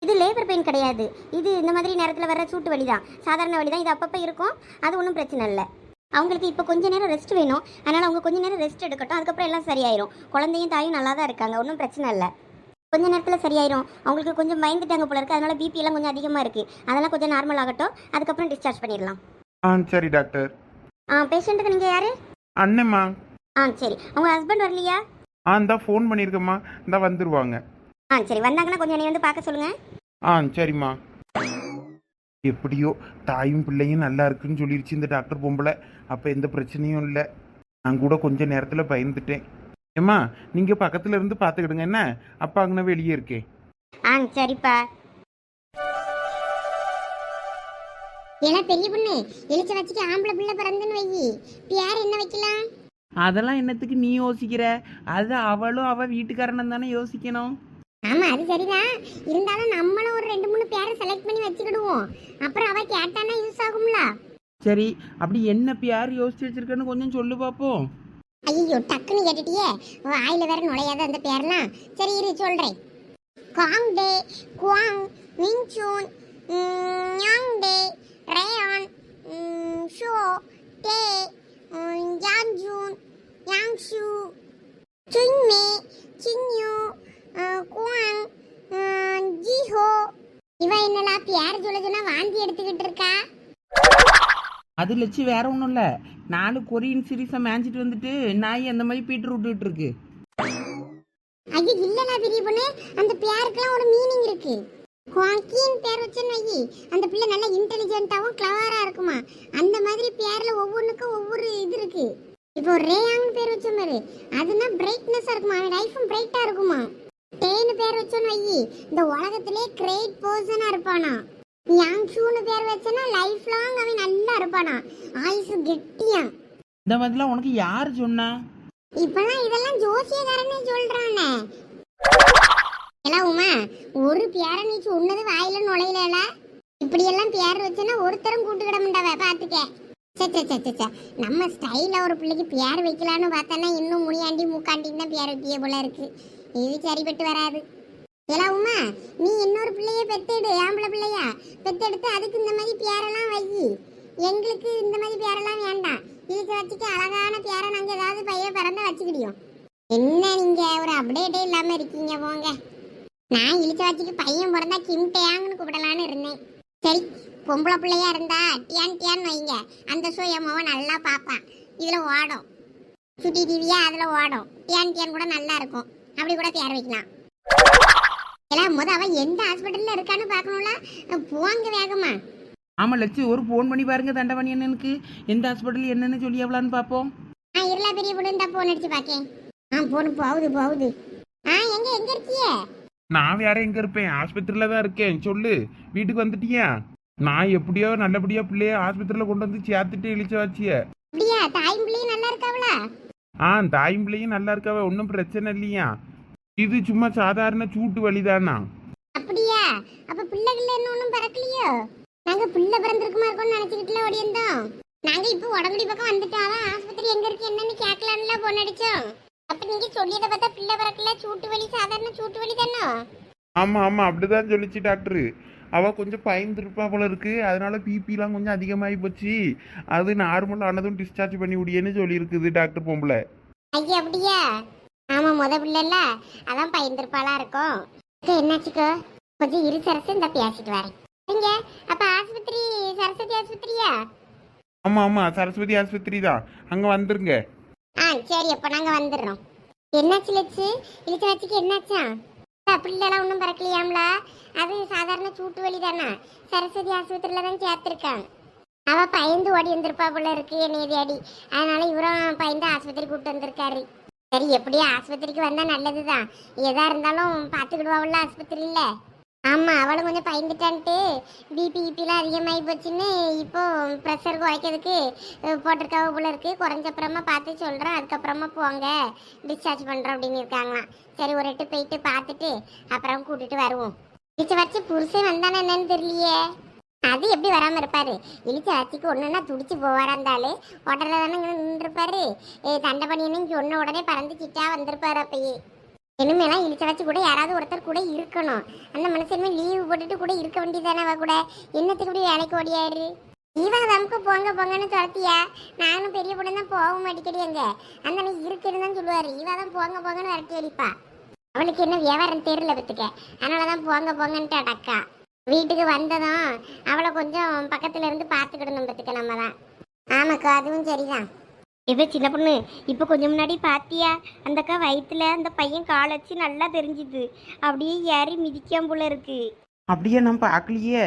Speaker 2: இது லேபர் பெயின் கிடையாது. இது இந்த மாதிரி நேரத்தில் வர சூட்டு வலி தான் சாதாரண வலி தான் இது அப்பப்போ இருக்கும். அது ஒன்றும் பிரச்சனை இல்லை. அவங்களுக்கு இப்போ கொஞ்ச நேரம் ரெஸ்ட் வேணும். அதனால் அவங்க கொஞ்ச நேரம் ரெஸ்ட் எடுக்கட்டும். அதுக்கப்புறம் எல்லாம் சரியாயிரும். குழந்தையும் தாயும் நல்லா தான் இருக்காங்க. ஒன்றும் பிரச்சனை இல்லை. கொஞ்ச நேரத்தில் சரியாயிரும். அவங்களுக்கு கொஞ்சம் பயந்துட்டாங்க போல இருக்கு. அதனால பிபி எல்லாம் கொஞ்சம் அதிகமாக இருக்குது அதெல்லாம் கொஞ்சம் நார்மல் ஆகட்டும். அதுக்கப்புறம் டிஸ்சார்ஜ் பண்ணிடலாம்.
Speaker 4: ஆ சரி டாக்டர்
Speaker 2: ஆ பேஷண்ட்டுக்கு நீங்கள் யார்?
Speaker 4: அண்ணம்மா
Speaker 2: ஆ சரி. உங்கள் ஹஸ்பண்ட் வரலையா?
Speaker 4: ஆ இந்தா ஃபோன் பண்ணியிருக்கம்மா இந்தா வந்துருவாங்க.
Speaker 2: ஆ சரி. வந்தாங்கன்னா கொஞ்சம் என்னை வந்து பார்க்க சொல்லுங்கள்
Speaker 4: ஆ சரிம்மா. எப்படியோ தாயும் பிள்ளையும் நல்லா இருக்குன்னு சொல்லிருச்சு இந்த டாக்டர் பொம்பளை. அப்போ எந்த பிரச்சனையும் இல்லை. நான் கூட கொஞ்ச நேரத்தில் பயந்துட்டேன். ஏம்மா நீங்கள் பக்கத்தில் இருந்து பார்த்துக்கிடுங்க என்ன? அப்பா அங்கே வெளியே இருக்கேன்
Speaker 2: ஆ சரிப்பா.
Speaker 1: ஏன்னா பெரிய பொண்ணு இழுச்ச வச்சுட்டு ஆம்பளை பிள்ளை பிறந்துன்னு வை பேர் என்ன வைக்கலாம்?
Speaker 3: அதெல்லாம் என்னத்துக்கு நீ யோசிக்கிற? அது அவளும் அவள் வீட்டுக்காரனும் தானே யோசிக்கணும்.
Speaker 1: ஆமா அது சரிதான் இருந்தாலும் நம்மளும் ஒரு ரெண்டு மூணு பேரை செலக்ட் பண்ணி வச்சுக்கிடுவோம். அப்புறம் அவ கேட்டானா யூஸ் ஆகும்ல?
Speaker 3: சரி அப்படி என்ன பியார் யோசிச்சு வச்சிருக்கன்னு கொஞ்சம் சொல்லு பார்ப்போம்
Speaker 1: ஐயோ டக்குன்னு கேட்டுட்டியே. வாயில வேற நுழையாத அந்த பேர்லாம் சரி இரு சொல்றேன். குவாங் டே குவாங் மின்சூன் ஞாங் டே ரேயான் ஷோ டே யாங் ஜூன் யாங் ஷூ சுங் மே குவாங் ஜிஹோ இவ என்னலாம் பேர் சொல்ல சொன்னா வாந்தி எடுத்துக்கிட்டு இருக்கா?
Speaker 3: அது லட்சம் வேற ஒன்றும் இல்லை. நாலு கொரியன் சீரீஸை மேய்ஞ்சிட்டு வந்துட்டு நாய் அந்த மாதிரி பீட்டர் விட்டுட்டு இருக்கு.
Speaker 1: ஐயோ இல்லடா பெரிய பொண்ணு. அந்த பேருக்குலாம் ஒரு மீனிங் இருக்கு. குவாங்கின்னு பேர் வச்சேன்னு வை அந்த பிள்ளை நல்லா இன்டெலிஜென்ட்டாகவும் கிளவராக இருக்குமா? அந்த மாதிரி பேரில் ஒவ்வொன்றுக்கும் ஒவ்வொரு இது இருக்கு. இப்போ ரேயாங் பேர் வச்ச மாதிரி. அதுனா பிரைட்னஸா இருக்குமா? அவன் லைஃபும் பிரைட்டாக இருக்குமா? டேன்னு பேர் வச்சோன்னு வை இந்த உலகத்திலே கிரேட் பர்சனாக இருப்பானா? யாங் ஷூன்னு பேர் வச்சனா லைஃப் லாங் அவன் நல்லா இருப்பானா. ஆயுசு கெட்டியா.
Speaker 3: இந்த மாதிரிலாம் உனக்கு யார் சொன்னா?
Speaker 1: இப்பெல்லாம் இதெல்லாம் ஜோசியக்காரனே சொல்றானே. எல்லாம் உமா ஒரு பேரை நீ சொன்னது வாயில நுழையில இப்படி எல்லாம் பேர் வச்சுன்னா ஒருத்தரும் கூட்டுக்கிட மாட்டாவ பாத்துக்க. சே, சே, சே, சே, சே. நம்ம ஸ்டைல ஒரு பிள்ளைக்கு பேர் வைக்கலான்னு பார்த்தானா இன்னும் முனியாண்டி மூக்காண்டின்னு தான் பேர் வைக்கிய போல இருக்கு. இது சரிப்பட்டு வராது? ஏலா உமா நீ இன்னொரு பிள்ளைய பெத்தெடு ஆம்பளை பிள்ளையா? பெத்தெடுத்து அதுக்கு இந்த மாதிரி பேரெல்லாம் வை. எங்களுக்கு இந்த மாதிரி பேரெல்லாம் வேண்டாம். இதுக்கு வச்சுட்டு அழகான பேரை நாங்க ஏதாவது பையன் பிறந்தா வச்சுக்கிடியோம் என்ன நீங்க ஒரு அப்டேட்டே இல்லாம இருக்கீங்க போங்க. நான் இழுத்து வச்சுக்கு பையன் பிறந்தா கிம்டேயாங்கன்னு கூப்பிடலான்னு இருந்தேன். சரி பொம்பளை பிள்ளையா இருந்தா டியான் டியான் வைங்க. அந்த ஷோ என் மகன் நல்லா பார்ப்பான். இதுல ஓடும். சுட்டி டிவியா அதுல ஓடும். டியான் டியான் கூட நல்லா இருக்கும். அப்படி கூட பேர் வைக்கலாம். எல்லாம் முத அவன் எந்த ஹாஸ்பிட்டல்ல இருக்கான்னு பார்க்கணும்ல? போங்க வேகமா.
Speaker 3: ஆமாம் லட்சு ஒரு ஃபோன் பண்ணி பாருங்க தண்டவாணி அண்ணனுக்கு. எந்த ஹாஸ்பிட்டல் என்னன்னு சொல்லி எவ்வளான்னு பார்ப்போம்.
Speaker 1: ஆ இருளா பெரிய பொண்ணு இந்த போன் அடிச்சு பாக்கேன். ஆ போன் போகுது போகுது. ஆ எங்க எங்க இருக்கியே?
Speaker 4: நான் வேற எங்க இருப்பேன்? ஆஸ்பத்திரியில தான் இருக்கேன். சொல்லு வீட்டுக்கு வந்துட்டியா? நான் எப்படியோ நல்லபடியா பிள்ளைய ஆஸ்பத்திரியில கொண்டு வந்து சேர்த்துட்டு இழிச்ச வச்சிய.
Speaker 1: அப்படியா? தாயும் பிள்ளையும் நல்லா இருக்காவளா?
Speaker 4: ஆ தாயும் பிள்ளையும் நல்லா இருக்காவ. ஒன்றும் பிரச்சனை இல்லையா? இது சும்மா சாதாரண சூட்டு வலிதானா?
Speaker 1: அப்படியா? அப்ப பிள்ளைகள் என்ன ஒண்ணும் பிறக்கலையோ? நாங்க பிள்ளை பிறந்திருக்குமா இருக்கும்னு நினைச்சுக்கிட்டுல ஓடியிருந்தோம். நாங்க இப்போ உடம்புடி பக்கம் வந்துட்டோம் அதான் ஆஸ்பத்திரி எங்க இருக்கு என்னன்னு கேட்கலாம்ல போன் அடிச்சோம். அப்ப நீங்க சொல்லியதை பார்த்தா பிள்ளை பிறக்கல சூட்டு வலி சாதாரண சூட்டு வலி தானோ?
Speaker 4: ஆமா ஆமா அப்படிதான் சொல்லிச்சு டாக்டர். அவ கொஞ்சம் பயந்துருப்பா போல இருக்கு. அதனால பிபிலாம் கொஞ்சம் அதிகமாகி போச்சு. அது நார்மல் ஆனதும் டிஸ்சார்ஜ் பண்ணி விடியேன்னு சொல்லியிருக்குது டாக்டர் பொம்பளை.
Speaker 1: ஐயா அப்படியா? ஆமா முத பிள்ளைல. அதான் பயந்துருப்பாளா இருக்கும். என்னாச்சுக்கோ? கொஞ்சம் இரு சரசு இந்த பேசிட்டு வரேன். நீங்க அப்ப ஆஸ்பத்திரி சரஸ்வதி ஆஸ்பத்திரியா?
Speaker 4: ஆமா ஆமா சரஸ்வதி ஆஸ்பத்திரி தான். அங்க வந்துருங்க.
Speaker 1: ஆ சரி அப்ப நாங்க வந்துடுறோம். என்னாச்சு லட்சு இழுச்ச வச்சுக்கு என்னாச்சா? பிள்ளைலாம் ஒன்றும் பறக்கலையாம்ல? அது சாதாரண சூட்டு வலி தானே? சரஸ்வதி ஆஸ்பத்திரியில தான் சேர்த்துருக்கான் அவ பயந்து ஓடி வந்திருப்பா போல இருக்கு நேதியாடி அதனால இவரும் பயந்து ஆஸ்பத்திரி கூப்பிட்டு வந்திருக்காரு. சரி எப்படியும் ஆஸ்பத்திரிக்கு வந்தா நல்லதுதான். எதாக இருந்தாலும் பார்த்துக்கிடுவாள்ல ஆஸ்பத்திரியில. ஆமா அவளும் கொஞ்சம் பயந்துட்டான்ட்டு. பிபி கிபிலாம் அதிகமாகி போச்சுன்னு இப்போ ப்ரெஷர் குறைக்கிறதுக்கு போட்டிருக்காவ போல இருக்கு. குறைஞ்சப்புறமா பார்த்து சொல்றேன் அதுக்கப்புறமா போங்க. டிஸ்சார்ஜ் பண்றோம் அப்படின்னு இருக்காங்களாம். சரி ஒரு எட்டு போயிட்டு பார்த்துட்டு அப்புறம் கூட்டிட்டு வருவோம். இழிச்ச வச்சு புருஷன் வந்தானே என்னன்னு தெரியலையே. அது எப்படி வராமல் இருப்பாரு? இழிச்ச வச்சுக்கு ஒண்ணுன்னா துடிச்சு போவாரா இருந்தாலே உடனே தானே நின்றுருப்பாரு தண்டபணியன்னு சொன்ன உடனே பறந்து சிட்டா வந்திருப்பாரு அப்பயே இனிமேலாம் இழிச்ச வச்சு கூட யாராவது ஒருத்தர் கூட இருக்கணும் அந்த மனுஷனுமே லீவு போட்டுட்டு கூட இருக்க வேண்டியதானே அவ கூட என்னத்துக்கு இப்படி வேலைக்கு ஓடியாரு இவா நமக்கு போங்க போங்கன்னு துரத்தியா நானும் பெரிய பொண்ணு தான் போகவும் அடிக்கடி அங்க அந்த நீ இருக்குன்னு தான் சொல்லுவாரு இவா தான் போங்க போங்கன்னு விரட்டி அடிப்பா அவளுக்கு என்ன வியாபாரம் தெரியல பத்துக்க அதனாலதான் போங்க போங்கன்ட்டு அடக்கா வீட்டுக்கு வந்ததும் அவளை கொஞ்சம் பக்கத்துல இருந்து பார்த்துக்கிடணும் பத்துக்க நம்ம தான் ஆமாக்கா அதுவும் சரிதான்.
Speaker 2: இப்போ சின்ன பொண்ணு இப்போ கொஞ்சம் முன்னாடி பாத்தியா? அந்த அக்கா வயிற்றுல அந்த பையன் கால் வச்சு நல்லா தெரிஞ்சுது. அப்படியே ஏறி மிதிக்காம போல இருக்கு.
Speaker 3: அப்படியே நான் பார்க்கலையே.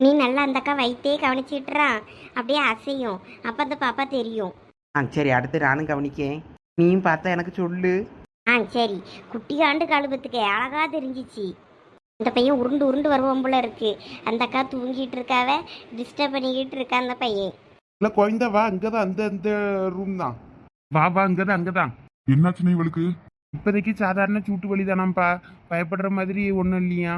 Speaker 2: நீ நல்லா அந்த அக்கா வயிற்றே கவனிச்சிட்டுறான் அப்படியே அசையும். அப்போ அந்த பாப்பா தெரியும்.
Speaker 3: ஆ சரி அடுத்து நானும் கவனிக்கேன். நீயும் பார்த்தா எனக்கு சொல்லு.
Speaker 2: ஆ சரி. குட்டியாண்டு கழுபத்துக்கு அழகா தெரிஞ்சிச்சு. அந்த பையன் உருண்டு உருண்டு வருவான் போல இருக்கு. அந்த அக்கா தூங்கிட்டு இருக்காவ டிஸ்டர்ப் பண்ணிக்கிட்டு இருக்கா அந்த பையன்.
Speaker 4: இல்ல குழந்தை வா அங்கதான் அந்த அந்த ரூம் தான். வா வா அங்கதான் அங்கதான்.
Speaker 5: என்னாச்சுன்னு இவளுக்கு?
Speaker 4: இப்போதைக்கு சாதாரண சூட்டு வலி தானாம்ப்பா பயப்படுற மாதிரி ஒன்றும் இல்லையா?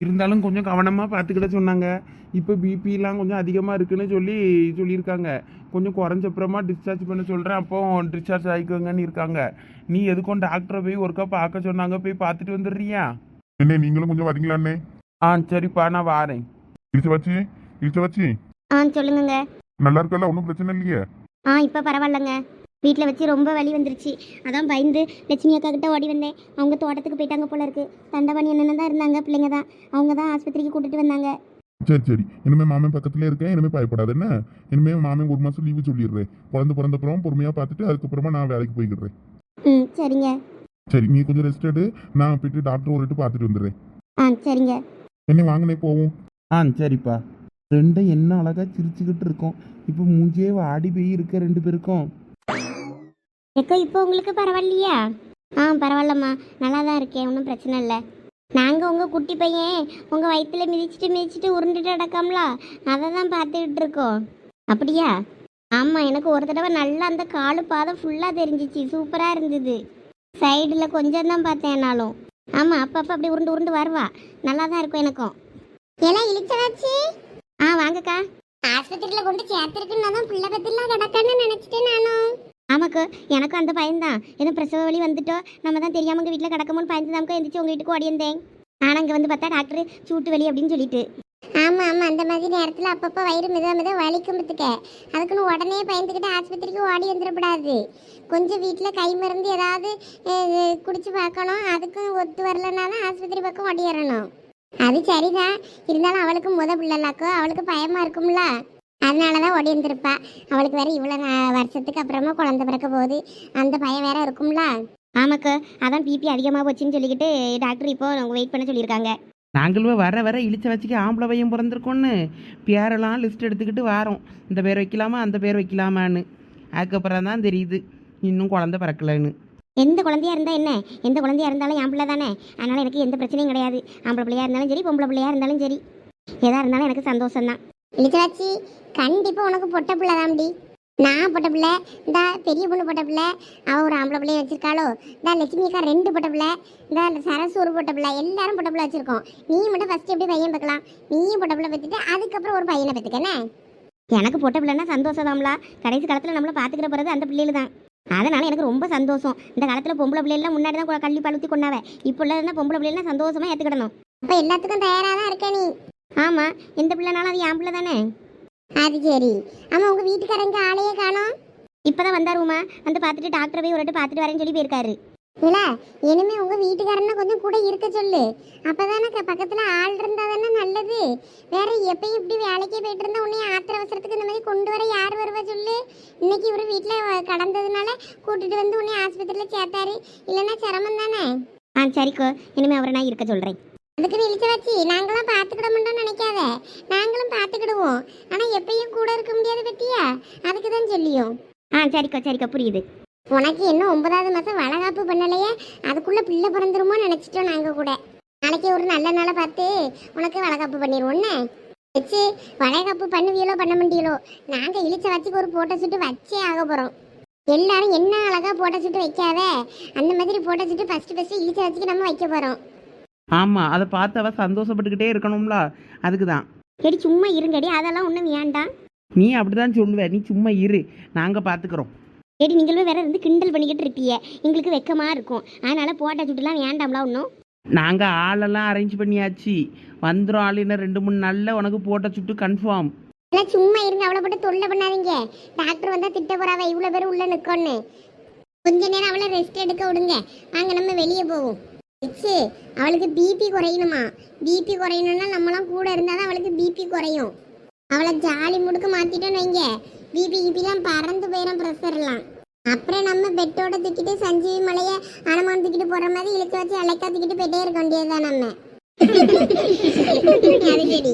Speaker 4: இருந்தாலும் கொஞ்சம் கவனமாக பார்த்துக்கிட சொன்னாங்க. இப்போ பிபிலாம் கொஞ்சம் அதிகமாக இருக்குன்னு சொல்லி சொல்லியிருக்காங்க. கொஞ்சம் குறைஞ்ச அப்புறமா டிஸ்சார்ஜ் பண்ண சொல்கிறேன் அப்போ டிஸ்சார்ஜ் ஆகிக்கோங்கன்னு இருக்காங்க. நீ எதுக்கும் டாக்டரை போய் ஒருக்கா பார்க்க சொன்னாங்க. போய் பார்த்துட்டு வந்துடுறியா?
Speaker 5: என்ன நீங்களும் கொஞ்சம் வரீங்களா அண்ணே?
Speaker 4: ஆ சரிப்பா நான் வாரேன்.
Speaker 5: இழுத்து வச்சு இழுத்து வச்சு
Speaker 2: ஆ சொல்லுங்கங்க.
Speaker 5: நல்லா இருக்கல ஒன்றும் பிரச்சனை இல்லையே?
Speaker 2: ஆ இப்போ பரவாயில்லைங்க. வீட்டில் வச்சு ரொம்ப வலி வந்துருச்சு. அதான் பயந்து லட்சுமி அக்கா கிட்ட ஓடி வந்தேன். அவங்க தோட்டத்துக்கு போயிட்டாங்க போல இருக்கு. தண்டவாணி என்னென்ன தான் இருந்தாங்க பிள்ளைங்க தான். அவங்க தான் ஆஸ்பத்திரிக்கு கூட்டிட்டு வந்தாங்க.
Speaker 5: சரி சரி. இனிமே மாமன் பக்கத்துல இருக்கேன். இனிமே பயப்படாத என்ன? இனிமே மாமன் ஒரு மாசம் லீவு சொல்லிடுறேன். குழந்தை பிறந்தப்புறம் பொறுமையா பார்த்துட்டு அதுக்கப்புறமா நான் வேலைக்கு போய்க்கிறேன்
Speaker 2: ம் சரிங்க.
Speaker 5: சரி நீ கொஞ்சம் ரெஸ்ட் எடு. நான் போயிட்டு டாக்டர் ஒரு பார்த்துட்டு வந்துடுறேன்.
Speaker 2: ஆ சரிங்க.
Speaker 5: என்ன வாங்கினே போவோம்.
Speaker 3: ஆ சரிப்பா. ரெண்டும் என்ன அழகாக சிரிச்சுக்கிட்டு இருக்கோம். இப்போ மூஞ்சியே வாடி போய் இருக்க ரெண்டு பேருக்கும்.
Speaker 2: அக்கா இப்போ உங்களுக்கு பரவாயில்லையா? ஆ பரவாயில்லம்மா. நல்லா தான் இருக்கேன். ஒன்றும் பிரச்சனை இல்லை. நாங்கள் உங்கள் குட்டி பையன் உங்கள் வயிற்றுல மிதிச்சிட்டு மிதிச்சிட்டு உருண்டுட்டு அடக்காமல அதை தான் பார்த்துக்கிட்டு இருக்கோம். அப்படியா? ஆமாம் எனக்கு ஒரு தடவை நல்லா அந்த காலு பாதம் ஃபுல்லாக தெரிஞ்சிச்சு. சூப்பராக இருந்தது. சைடில் கொஞ்சம் தான் பார்த்தேன் என்னாலும். ஆமாம் அப்பப்போ அப்படி உருண்டு உருண்டு வருவா. நல்லா தான் இருக்கும் எனக்கும்.
Speaker 1: எல்லாம் இழிச்சதாச்சு
Speaker 2: ஆ வாங்கக்கா.
Speaker 1: ஆஸ்பத்திரியில் கொண்டு சேர்த்துருக்குன்னா தான் பிள்ளை பத்திலாம் கிடக்கன்னு நினைச்சிட்டேன் நானும்.
Speaker 2: ஆமாக்கு எனக்கும் அந்த பயம்தான். எதுவும் பிரசவ வழி வந்துட்டோ நம்ம தான் தெரியாமல் உங்க வீட்டில் கிடக்கமோன்னு பயந்து தாமக்கா எந்திரிச்சு உங்கள் வீட்டுக்கு ஓடி ஆனால் அங்கே வந்து பார்த்தா டாக்டர் சூட்டு வலி அப்படின்னு சொல்லிட்டு.
Speaker 1: ஆமா ஆமா. அந்த மாதிரி நேரத்தில் அப்பப்போ வயிறு மித மித வலிக்கும் பத்துக்க. அதுக்குன்னு உடனே பயந்துக்கிட்டு ஆஸ்பத்திரிக்கு ஓடி வந்துடக்கூடாது கொஞ்சம் வீட்டில் கை மருந்து ஏதாவது குடிச்சு பார்க்கணும். அதுக்கும் ஒத்து வரலனாலும் ஆஸ்பத்திரி பக்கம் ஓடிடணும் அது சரிதான். இருந்தாலும் அவளுக்கு முத பிள்ளைலாக்கோ அவளுக்கு பயமா இருக்கும்ல. அதனாலதான் ஓடி வந்திருப்பா. அவளுக்கு வேற இவ்வளோ வருஷத்துக்கு அப்புறமா குழந்தை பிறக்க போகுது. அந்த பயம் வேற இருக்கும்ல.
Speaker 2: ஆமாக்கா. அதான் பிபி அதிகமாக போச்சுன்னு சொல்லிக்கிட்டு டாக்டர் இப்போ வெயிட் பண்ண சொல்லியிருக்காங்க.
Speaker 3: நாங்களும் வர வர இழிச்ச வச்சுக்க ஆம்பளை பையன் பிறந்திருக்கோன்னு பேரெல்லாம் லிஸ்ட் எடுத்துக்கிட்டு வாரோம். இந்த பேர் வைக்கலாமா அந்த பேர் வைக்கலாமான்னு. அதுக்கப்புறம் தான் தெரியுது இன்னும் குழந்தை பிறக்கலைன்னு.
Speaker 2: எந்த குழந்தையா இருந்தா என்ன? எந்த குழந்தையா இருந்தாலும் என் பிள்ளை தானே. அதனால எனக்கு எந்த பிரச்சனையும் கிடையாது. ஆம்பளை பிள்ளையா இருந்தாலும் சரி பொம்பளை பிள்ளையா இருந்தாலும் சரி. எதா இருந்தாலும் எனக்கு சந்தோஷம் தான்
Speaker 1: இழுச்சாச்சி கண்டிப்பா உனக்கு பொட்ட பிள்ளை தான்டி. நான் பொட்ட பிள்ளை இந்த பெரிய பொண்ணு பொட்ட பிள்ளை அவ ஒரு ஆம்பளை பிள்ளைய வச்சிருக்காளோ? இந்த லட்சுமி அக்கா ரெண்டு பொட்ட பிள்ளை இந்த சரசு ஒரு பொட்ட பிள்ளை எல்லாரும் பொட்ட பிள்ளை வச்சிருக்கோம். நீ மட்டும் ஃபர்ஸ்ட் எப்படி பையன் பார்க்கலாம்? நீயும் பொட்ட பிள்ளை பெற்றுட்டு அதுக்கப்புறம் ஒரு பையனை பெற்றுக்கனே
Speaker 2: எனக்கு பொட்ட பிள்ளைன்னா சந்தோஷம் தான்ல கடைசி காலத்தில் நம்மளை பார்த்துக்கிற போகிறது அந்த பிள்ளைகள் தான். அதனால எனக்கு ரொம்ப சந்தோஷம். இந்த காலத்தில் பொம்பளை பிள்ளைலாம் முன்னாடி தான் கல்வி பழுத்தி கொண்டாவே. இப்போ உள்ளதுனா பொம்பளை பிள்ளைலாம் சந்தோஷமா ஏற்றுக்கிடணும்
Speaker 1: அப்ப எல்லாத்துக்கும் தயாரா தான் இருக்க நீ.
Speaker 2: ஆமாம் எந்த பிள்ளைனாலும் அது என் பிள்ளை தானே?
Speaker 1: அது சரி. ஆமா உங்க வீட்டுக்காரங்க ஆளையே காணோம்.
Speaker 2: இப்போதான் வந்தாருமா வந்து பார்த்துட்டு டாக்டர் போய் ஒரு பார்த்துட்டு வரேன்னு சொல்லி போயிருக்காரு.
Speaker 1: இல்ல இனிமே உங்க வீட்டுக்காரனை கொஞ்சம் கூட இருக்க சொல்லு. அப்பதானே க- பக்கத்துல ஆள் இருந்தா தானே நல்லது. வேற எப்பயும் இப்படி வேலைக்கே போயிட்டு இருந்தா உன்னை ஆத்திர அவசரத்துக்கு இந்த மாதிரி கொண்டு வர யார் வருவா சொல்லு. இன்னைக்கு இவரு வீட்டுல வ- கடந்ததுனால கூட்டிட்டு வந்து உன்னை ஆஸ்பத்திரியில சேர்த்தாரு. இல்லைன்னா சிரமம் தானே?
Speaker 2: ஆ சரிக்கோ. இனிமேல் அவரை நான் இருக்க சொல்கிறேன்
Speaker 1: அதுக்கு வச்சு நாங்களாம் பாத்துக்கிட மாட்டோம்னு நினைக்காத. நாங்களும் பாத்துக்கிடுவோம் ஆனா எப்பயும் கூட இருக்க முடியாது பத்தியா? அதுக்கு தான் சொல்லியும்.
Speaker 2: ஆ சரிக்கோ சரிக்கோ புரியுது.
Speaker 1: உனக்கு இன்னும் ஒன்பதாவது மாசம் வளகாப்பு பண்ணலையே? அதுக்குள்ள பிள்ளை பிறந்துருமோ நினைச்சிட்டோம் நாங்க கூட. நாளைக்கு ஒரு நல்ல நாளை பார்த்து உனக்கு வளகாப்பு பண்ணிடுவோன்னு வச்சு வளகாப்பு பண்ணுவீங்களோ பண்ண முடியலோ நாங்க இழிச்ச வச்சுக்கு ஒரு போட்டோ சுட்டு வச்சே ஆக போறோம். எல்லாரும் என்ன அழகா போட்டோ சுட்டு வைக்காத? அந்த மாதிரி போட்டோ சுட்டு ஃபர்ஸ்ட் ஃபர்ஸ்ட் இழிச்ச வச்சுக்கு நம்ம வைக்க போறோம்.
Speaker 3: ஆமாம் அதை பார்த்து அவள் சந்தோஷப்பட்டுக்கிட்டே இருக்கணும்ல. அதுக்கு தான்
Speaker 2: சரி சும்மா இருங்கடி அதெல்லாம் ஒன்றும் வேண்டாம்.
Speaker 3: நீ அப்படி தான் சொல்லுவ. நீ சும்மா இரு. நாங்கள் பார்த்துக்குறோம்
Speaker 2: சரி நீங்களும் வேற இருந்து கிண்டல் பண்ணிக்கிட்டு இருப்பீங்க. எங்களுக்கு வெக்கமா இருக்கும். அதனால போட்டா சுட்டுலாம் வேண்டாம்ல ஒன்றும்
Speaker 3: நாங்கள் ஆளெல்லாம் அரேஞ்ச் பண்ணியாச்சு. வந்துடும் ஆள் இன்னும் ரெண்டு மூணு நாளில் உனக்கு போட்ட சுட்டு கன்ஃபார்ம்
Speaker 1: எல்லாம் சும்மா இருங்க. அவளை போட்டு தொல்லை பண்ணாதீங்க. டாக்டர் வந்தா திட்ட போறாவ. இவ்வளவு பேர் உள்ள நிக்கோன்னு. கொஞ்ச நேரம் அவளை ரெஸ்ட் எடுக்க விடுங்க. வாங்க நம்ம வெளியே போவோம். ரிச்சு, அவளுக்கு பிபி குறையணுமா? பிபி குறையணும்னா நம்மளாம் கூட இருந்தாதான் அவளுக்கு பிபி குறையும். அவளை ஜாலி முடுக்க மாத்திட்டோன்னு வைங்க. பிபி கிபிலாம் பறந்து போயிடும் ப்ரெஷர்லாம் அப்புறம் நம்ம பெட்டோட தூக்கிட்டு சஞ்சீவி மலைய அனுமான் தூக்கிட்டு போற மாதிரி இழுத்து வச்சு அழைக்கா தூக்கிட்டு போயிட்டே இருக்க வேண்டியதுதான் நம்ம. அது சரி.